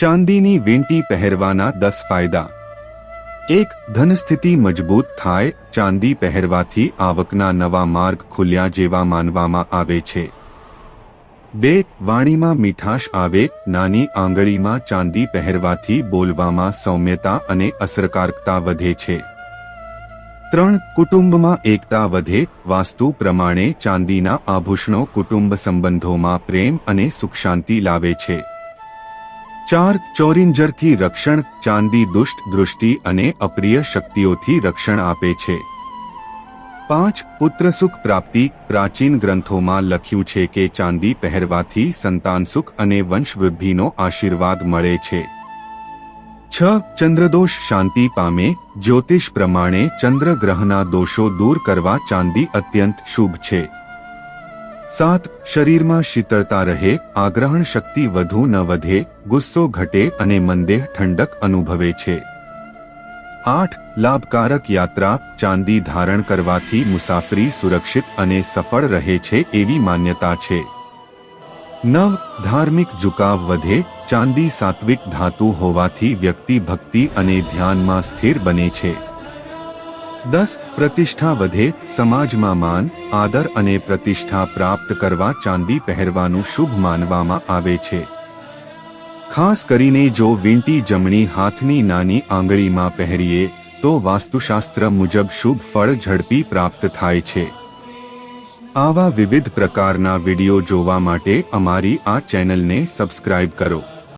ચાંદીની વીંટી પહેરવાના દસ ફાયદા. એક, ધનસ્થિતિ મજબૂત થાય, ચાંદી પહેરવાથી આવકના નવા માર્ગ ખુલ્યા જેવા માનવામાં આવે છે. બે, વાણીમાં મીઠાશ આવે, નાની આંગળીમાં ચાંદી પહેરવાથી બોલવામાં સૌમ્યતા અને અસરકારકતા વધે છે. ત્રણ, કુટુંબમાં એકતા વધે, વાસ્તુ પ્રમાણે ચાંદીના આભૂષણો કુટુંબ સંબંધોમાં પ્રેમ અને સુખ શાંતિ લાવે છે. ચાર ચોરિંજરથી રક્ષણ, ચાંદી દુષ્ટ દૃષ્ટિ અને અપ્રિય શક્તિઓથી રક્ષણ આપે છે. પાંચ પુત્રસુખ પ્રાપ્તિ, પ્રાચીન ગ્રંથોમાં લખ્યું છે કે ચાંદી પહેરવાથી સંતાન સુખ અને વંશવૃદ્ધિનો આશીર્વાદ મળે છે. છ, ચંદ્રદોષ શાંતિ પામે, જ્યોતિષ પ્રમાણે ચંદ્રગ્રહના દોષો દૂર કરવા ચાંદી અત્યંત શુભ છે. સાત, શરીરમાં શીતળતા રહે, આગ્રહણ શક્તિ વધુ ન વધે, ગુસ્સો ઘટે અને મનદેહ ઠંડક અનુભવે છે. આઠ, લાભકારક યાત્રા, ચાંદી ધારણ કરવાથી મુસાફરી સુરક્ષિત અને સફળ રહે છે એવી માન્યતા છે. નવ, ધાર્મિક ઝુકાવ વધે, ચાંદી સાત્વિક ધાતુ હોવાથી વ્યક્તિ ભક્તિ અને ધ્યાનમાં સ્થિર બને છે. દસ પ્રતિષ્ઠા વધે, સમાજમાં માન, આદર અને પ્રતિષ્ઠા પ્રાપ્ત કરવા ચાંદી પહેરવાનું શુભ માનવામાં આવે છે. ખાસ કરીને જો વીંટી જમણી હાથની નાની આંગળીમાં પહેરીએ, તો વાસ્તુશાસ્ત્ર મુજબ શુભ ફળ ઝડપી પ્રાપ્ત થાય છે. આવા વિવિધ પ્રકારના વિડિયો જોવા માટે અમારી આ ચેનલને સબસ્ક્રાઇબ કરો.